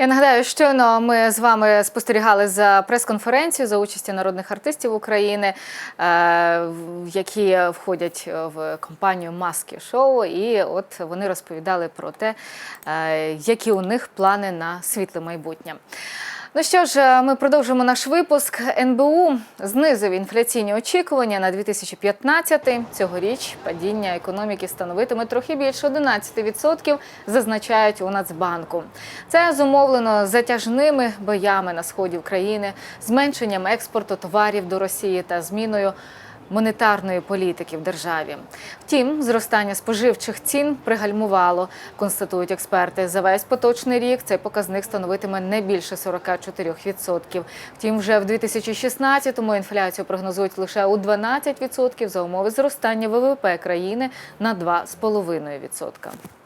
Я нагадаю, щойно ми з вами спостерігали за прес-конференцією за участі народних артистів України, е, які входять в компанію Маски Шоу. І от вони розповідали про те, е, які у них плани на світле майбутнє. Ну що ж, е, ми продовжимо наш випуск. НБУ знизив інфляційні очікування на 2015. Цьогоріч падіння економіки становитиме трохи більше 11%, зазначають у Нацбанку. Це зумовлено затяжними боями на сході України, зменшенням експорту товарів до Росії та зміною монетарної політики в державі. Втім, зростання споживчих цін пригальмувало, констатують експерти. За весь поточний рік цей показник становитиме не більше 44%. Втім, вже в 2016-му інфляцію прогнозують лише у 12% за умови зростання ВВП країни на 2,5%.